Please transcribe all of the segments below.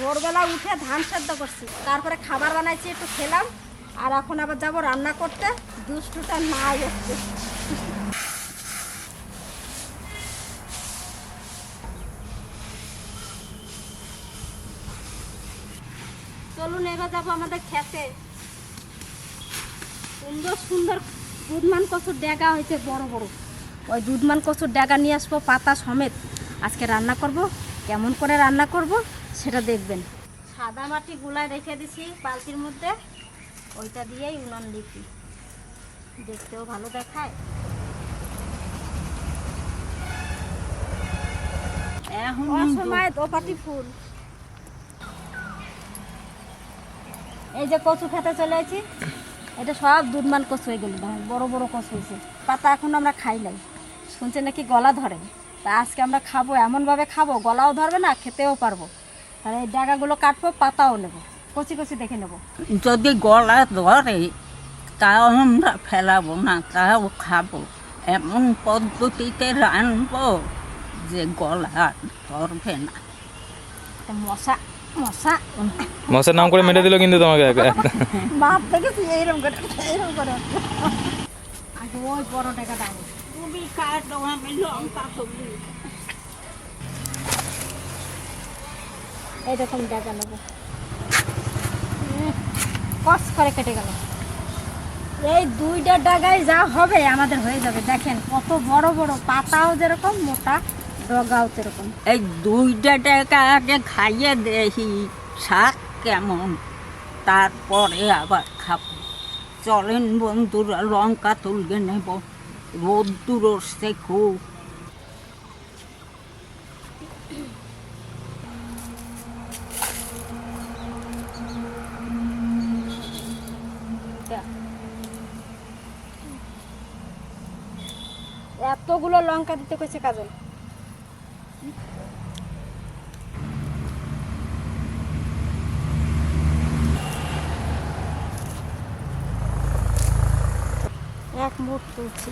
ভোরবেলা উঠে ধান সেদ্ধ করছি। তারপরে খাবার বানাইছি, একটু খেলাম, আর এখন আবার যাব রান্না করতে। দুষ্টুটা না এসছে চলুন, এবার যাব আমাদের খেতে। সুন্দর সুন্দর দুধমান কচুর ডেগা হয়েছে, বড় বড়। ওই দুধমান কচুর ডেগা নিয়ে আসব পাতা সমেত। আজকে রান্না করব, কেমন করে রান্না করব সেটা দেখবেন। সাদা মাটি গুলায় রেখে দিছি বালতির মধ্যে। ওইটা দিয়েই উনান লিখি দেখতেও ভালো দেখায়। অসময় দোপাটি ফুল। এই যে কচু খেতে চলে আছি এটা সব দুধমান কচু হয়ে গেল বড় বড় কচু হয়েছে। পাতা এখন আমরা খাই নাই। শুনছে নাকি গলা ধরে? তা আজকে আমরা খাব এমনভাবে খাব গলাও ধরবে না খেতেও পারব। তাহলে এই ডাগাগুলো কাটবো পাতাও নেব। কচি কচি দেখে নেব। যদি গলা ধরে তাও আমরা ফেলাবো না তাও খাব। এমন পদ্ধতিতে রানবো যে গলা ধরবে না। মশা মশা। মশার নাম করে মেরে দিল কিন্তু তোমাকে মাপ দেখেছি এইরকম করে এইরকম করে। আগে ওই বড় তুমি কাটো আমি লঙ্কা এইরকম জায়গা নেব। কস করে কেটে গেল। এই দুইটা ডাগায় যা হবে আমাদের হয়ে যাবে। দেখেন, কত বড় বড়, পাতাও যেরকম, মোটা, ডগাও সেরকম এই দুইটা টাকা আগে খাইয়ে দেখি, শাক কেমন। তারপরে আবার খাব। চলেন বন্ধুরা, লঙ্কা তুলবে নেব। রোদ্দুর আসছে খুব। এতগুলো লঙ্কা দিতে কইছে কাজল। এক মুঠ তুলছি।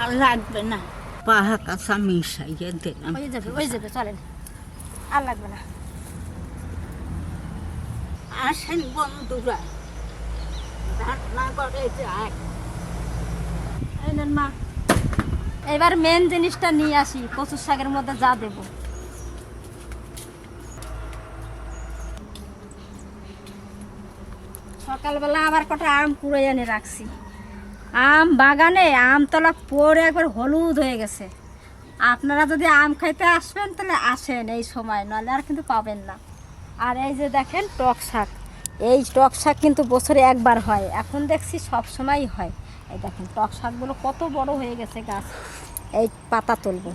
আর লাগবে না। পাহা কাঁচা মিশাইয়ে দিলাম ওই যাবে ওই যাবে চলেন। আর লাগবে না। আসেন বন্ধুরা। রান্না করে যায় এই নেন মা। এবার মেন জিনিসটা নিয়ে আসি, কচুর শাকের মধ্যে যা দেব। সকালবেলা আবার কটা আম কুড়ে এনে রাখছি। আম বাগানে আমতলা পরে একবার হলুদ হয়ে গেছে। আপনারা যদি আম খাইতে আসবেন, তাহলে আসেন এই সময় নাহলে আর কিন্তু পাবেন না। আর এই যে দেখেন টক শাক, এই টক শাক কিন্তু বছরে একবার হয়, এখন দেখছি সব সময়ই হয়। এই দেখেন, টক শাকগুলো কত বড় হয়ে গেছে গাছ। এই পাতা তুলবো।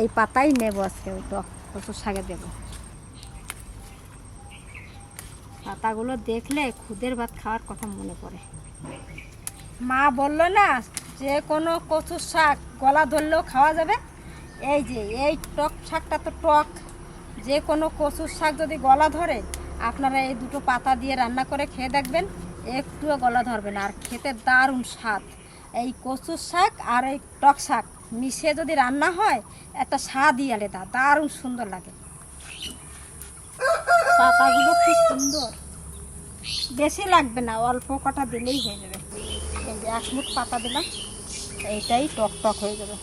এই পাতাই নেব আজকে, ওই টক কচু শাকে দেব। পাতাগুলো দেখলে খুদের ভাত খাওয়ার কথা মনে পড়ে। মা বলল না, যে কোনো কচুর শাক গলা ধরলেও খাওয়া যাবে? এই যে, এই টক শাকটা তো টক। যে কোনো কচুর শাক যদি গলা ধরে, আপনারা এই দুটো পাতা দিয়ে রান্না করে খেয়ে দেখবেন। একটুও গলা ধরবে না, আর খেতে দারুণ স্বাদ। এই কচুর শাক আর এই টক শাক মিশে যদি রান্না হয়, একটা স্বাদই আলাদা, দারুণ সুন্দর লাগে। পাতাগুলো কি সুন্দর। বেশি লাগবে না, অল্প কটা দিলেই হয়ে যাবে। এক মুঠ পাতা দিলাম, এইটাই টক টক হয়ে যাবে।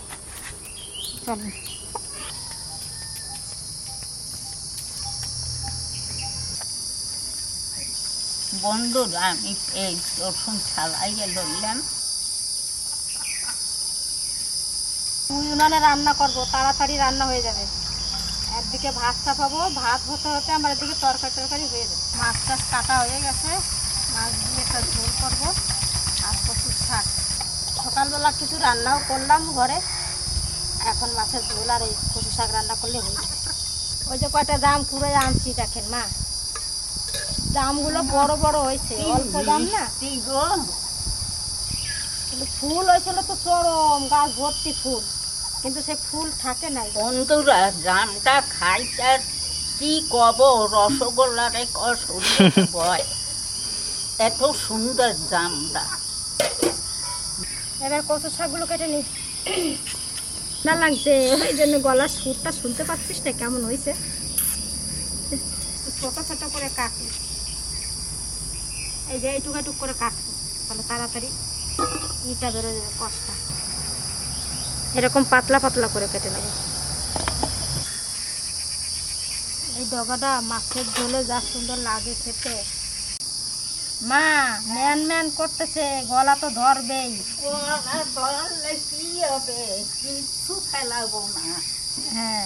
বন্ধুরা আমি এই রসুন ছাড়াইয়ে লইলাম। তুই উনানে রান্না করব তাড়াতাড়ি রান্না হয়ে যাবে। একদিকে ভাত চাপাবো ভাত হতে হতে আমার এদিকে তরকারি তরকারি হয়ে যাবে। মাছ টাছ কাটা হয়ে গেছে মাছ দিয়ে একটা ঝোল করব আর প্রচুর শাক। সকালবেলা কিছু রান্নাও করলাম ঘরে এখন মাছের ঝোল আর এই কচু শাক রান্না করলে হয়ে যাবে। ওই যে কয়টা দাম কুড়ে আনছি দেখেন মা। দামগুলো বড় বড় হয়েছে অল্প দাম না? কিন্তু ফুল হয়েছিল তো চরম গাছ ভর্তি ফুল। কিন্তু সে ফুল থাকে নাই। বন্ধুরা জামটা খাইতে কি কব? রসগোল্লারে কসুরি বয়। এত সুন্দর জামটা। এবার কচু শাকগুলো কেটে নি না লাগছে। ওই জন্য গলার সুরটা শুনতে পাচ্ছিস না? কেমন হয়েছে? ছোট ছোট করে কাটু। এই যে এইটুকু এইটুক করে কাটু তাহলে তাড়াতাড়ি ইটা বেরো যাবে কষ্টা। এরকম পাতলা পাতলা করে কেটে নেব। এই ডগাটা মাছের ঝোলে যা সুন্দর লাগে খেতে। মা ম্যান ম্যান করতেছে গলা তো ধরবেই। গলা ধরলে কি হবে? কিচ্ছু ফেলাবো না। হ্যাঁ।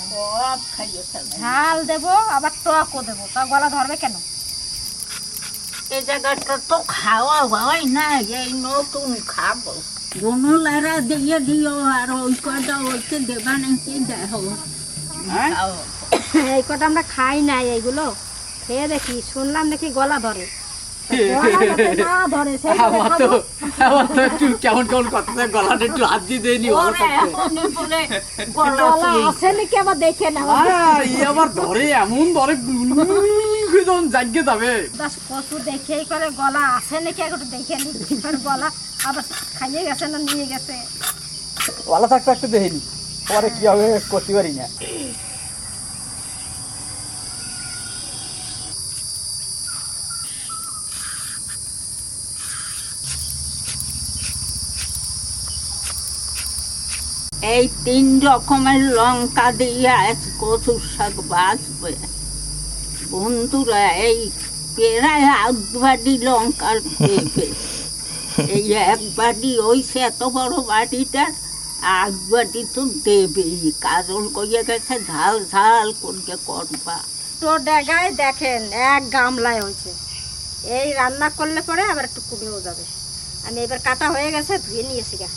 ঝাল দেবো আবার টকও দেবো। তা গলা ধরবে কেন? এই জায়গাটা তো খাওয়া হয় না এই নতুন খাব গুনুলারা দিয়ে দিও আর ওই কটা ওইকে দেবা নাকি দেখো এই কটা আমরা খাই না এইগুলো খেয়ে দেখি শুনলাম নাকি গলা ধরে দেখে ধরে এমন ধরে যখন জাগে যাবে। দাস কচু দেখেই করে গলা আছে নাকি? একটু দেখে নি গলা? আবার খাইয়ে গেছে না নিয়ে গেছে? ভালো থাকতে একটু দেখিনি পরে কি হবে করতে পারি না। এই তিন রকমের লঙ্কা দিয়ে আজ কচুর শাক বাঁচবে বন্ধুরা, এই প্রায় বাটি লঙ্কার পেঁপে। এই এক বাটি ওইছে এত বড় বাটিটা এক বাটি তো দেবেই কাজল কইয়া গেছে ঝাল ঝাল করে করবা। তো ডেগায় দেখেন, এক গামলায় হয়েছে। এই রান্না করলে পরে আবার একটু কমেও যাবে। আমি এবার কাটা হয়ে গেছে, ধুয়ে নিয়েছি গা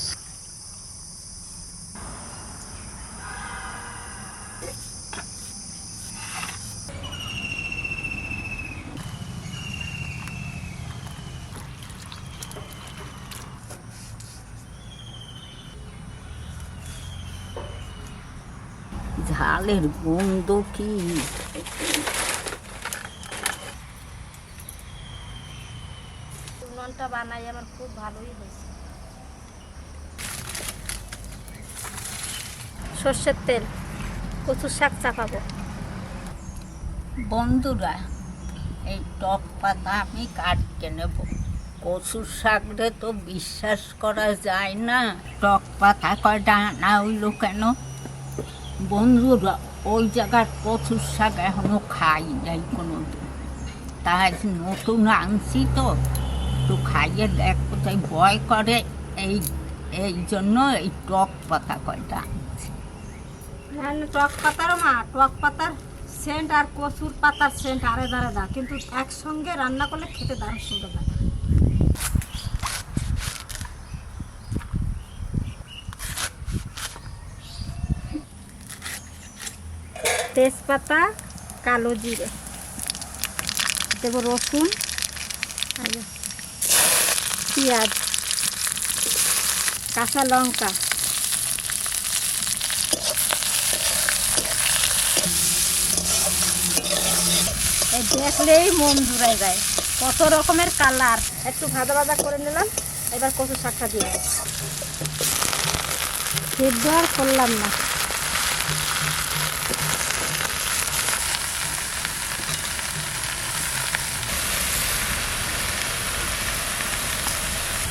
ঝালের গন্ধ কি? উনুনটা বানাই আমার খুব ভালোই হয়েছে। সর্ষের তেল কচুর শাক চাপাবো। বন্ধুরা এই টক পাতা আমি কাটকে নেব। কচুর শাকরে তো বিশ্বাস করা যায় না। টক পাতা কয়টা আনা হইল কেন? বন্ধুরা, ওই জায়গার কচুর শাক এখনও খাই নাই কোনো তাই নতুন আনছি তো একটু খাইয়ে দেখো কোথায় ভয় করে। এই এই জন্য এই টক পাতা কয়টা হ্যাঁ টক পাতারও মা, টক পাতার সেন্ট আর কচুর পাতার সেন্ট আরে দাঁড়ে দা কিন্তু একসঙ্গে রান্না করলে খেতে দারুণ সুন্দর লাগে। তেজপাতা, কালো জিরে। দেব রসুন পেঁয়াজ, কাঁচা লঙ্কা। দেখলেই মন জুড়াই যায়। কত রকমের কালার। একটু ভাজা ভাজা করে নিলাম, এবার কচু শাকটা দিয়ে। সিদ্ধ আর করলাম না।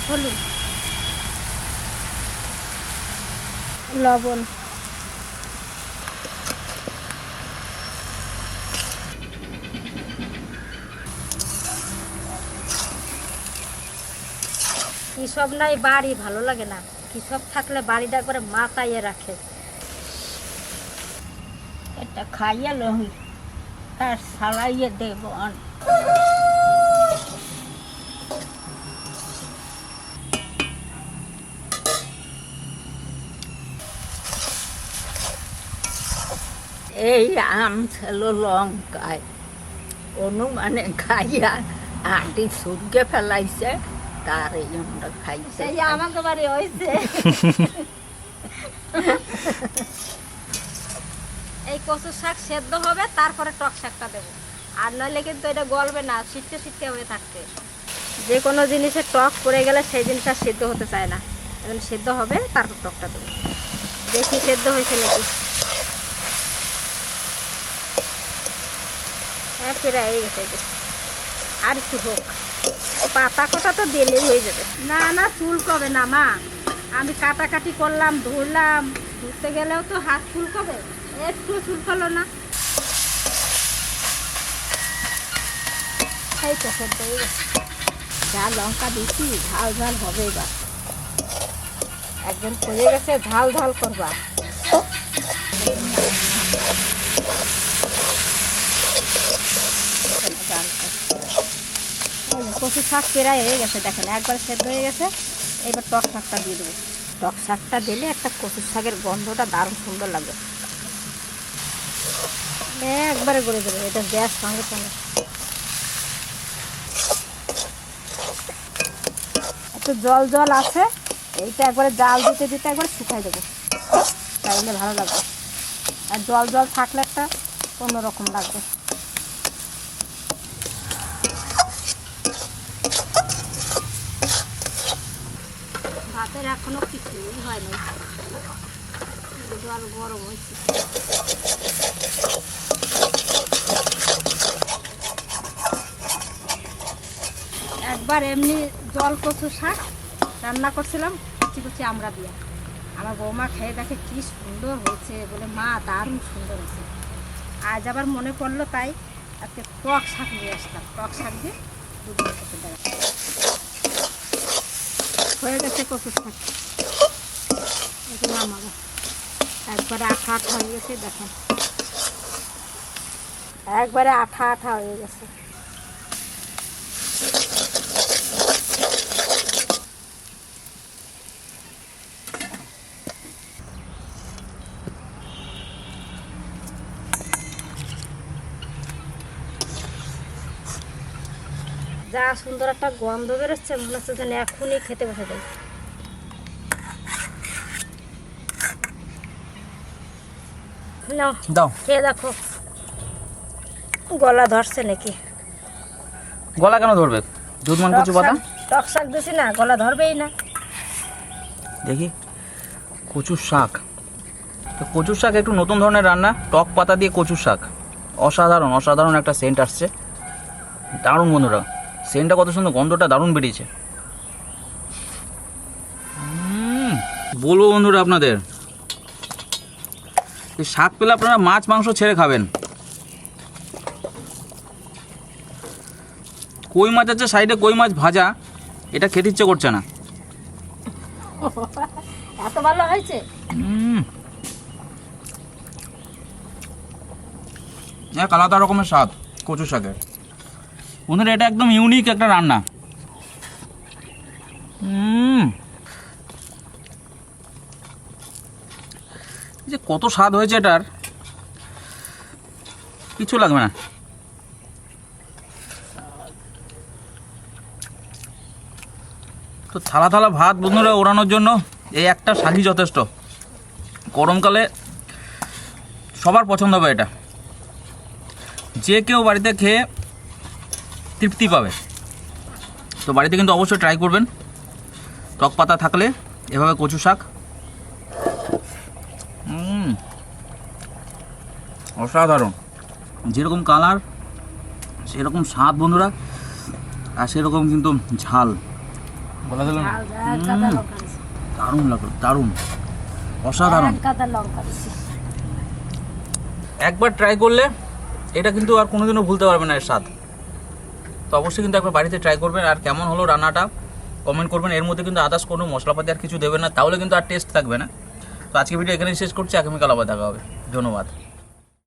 হলুদ। লবণ। কৃষক নাই বাড়ি, ভালো লাগে না। কৃষক থাকলে বাড়িটা করে মাথায় রাখে। এটা খাইয়ে লই, তার সালাইয়ে দেব এই আম ছিল লঙ্কায় অনুমানে খাইয়া আন্টি সূর্যে ফেলাইছে তার এই আমরা খাইছে সেই আমাকে বাড়ি হয়েছে এই কচু শাক সেদ্ধ হবে তারপরে টক শাকটা দেবো আর নইলে কিন্তু এটা গলবে না সিটকে সিটকে হয়ে থাকতে যে কোনো জিনিসে টক পড়ে গেলে সেই জিনিসটা সেদ্ধ হতে চায় না এখন সেদ্ধ হবে তারপর টকটা দেবো দেখি সেদ্ধ হয়েছে নাকি প্রায় হয়ে গেছে আর একটু হোক। পাতা কটা তো দিলেই হয়ে যাবে। না না, চুল কবে না, মা? আমি কাটাকাটি করলাম, ধরলাম। ধরতে গেলেও তো হাত চুল কবে একটু চুল করল না। এই তো গেছে। যা লঙ্কা দিচ্ছি ঝাল ঝাল হবে এবার। একজন করে গেছে, ঝাল ঝাল করবা এই যে কচু শাক পেরাই হয়ে গেছে, দেখেন, একবার সেদ্ধ হয়ে গেছে। এবার টক শাকটা দিয়ে দেবো। টক শাকটা দিলে একটা কচু শাকের গন্ধটা দারুণ সুন্দর লাগবে। একবারে গড়ে দেবে এটা গ্যাস সঙ্গে সঙ্গে। একটু জল জল আছে, এইটা একবারে জাল দিতে দিতে একবার শুকাই দেবো তাইলে ভালো লাগবে। আর জল জল থাকলে একটা অন্যরকম লাগবে। ভাতের এখনও কিছুই হয়নি। জল গরম হয়েছে। একবার এমনি জল কচু শাক রান্না করছিলাম, কুচি কুচি আমরা দিয়ে। আমার বৌমা খেয়ে দেখে কি সুন্দর হয়েছে বলে, মা, দারুণ সুন্দর হয়েছে। আজ আবার মনে পড়ল তাই, আজকে টক শাক নিয়ে আসতাম টক শাক দিয়ে দুধ খেতে হয়ে গেছে কচুর শাক আমার একবারে আঠা আঠা হয়ে গেছে, দেখেন। একবারে আঠা আঠা হয়ে গেছে। যা সুন্দর একটা গন্ধ বেরোচ্ছে মনে হচ্ছে যেন এখনই খেতে বসে যাই। দাও। খেয়ে দেখো। গলা ধরছে নাকি? গলা কেন ধরবে? দুধ মান কচু পাতা টক শাক দিছি না গলা ধরবেই না। দেখি কচুর শাক। তো কচুর শাক একটু নতুন ধরনের রান্না টক পাতা দিয়ে কচুর শাক। অসাধারণ অসাধারণ একটা সেন্ট আসছে। দারুণ বন্ধুরা। সেন্টটা কত সুন্দর গন্ধটা দারুণ বেরিয়েছে। বলব বন্ধুরা আপনাদের শাক পেলে আপনারা মাছ মাংস ছেড়ে খাবেন। কই মাছ আছে সাইডে কই মাছ ভাজা এটা খেতে ইচ্ছে করছে না। এত ভালো হয়েছে? এক আলাদা রকমের স্বাদ কচু শাকের। বন্ধুরা, এটা একদম ইউনিক একটা রান্না। যে কত স্বাদ হয়েছে এটার। কিছু লাগবে না। তো থালা থালা ভাত বন্ধুরা ওড়ানোর জন্য এই একটা শাড়ি যথেষ্ট। গরমকালে সবার পছন্দ হবে এটা। যে কেউ বাড়িতে খেয়ে তৃপ্তি পাবে। তো বাড়িতে কিন্তু অবশ্যই ট্রাই করবেন। টক পাতা থাকলে এভাবে কচু শাক। অসাধারণ। যেরকম কালার সেরকম স্বাদ বন্ধুরা আর সেরকম কিন্তু ঝাল। বলা গেল দারুণ লাগল দারুণ। অসাধারণ। একবার ট্রাই করলে এটা কিন্তু আর কোনোদিনও ভুলতে পারবে না এর স্বাদ। তো অবশ্যই কিন্তু একবার বাড়িতে ট্রাই করবেন। আর কেমন হলো রান্নাটা কমেন্ট করবেন। এর মধ্যে কিন্তু আদার্স কোনো মশলাপাতি আর কিছু দেবেন না, তাহলে কিন্তু আর টেস্ট থাকবে না। তো আজকে ভিডিও এখানেই শেষ করছি। আগামীকাল আবার দেখা হবে। ধন্যবাদ।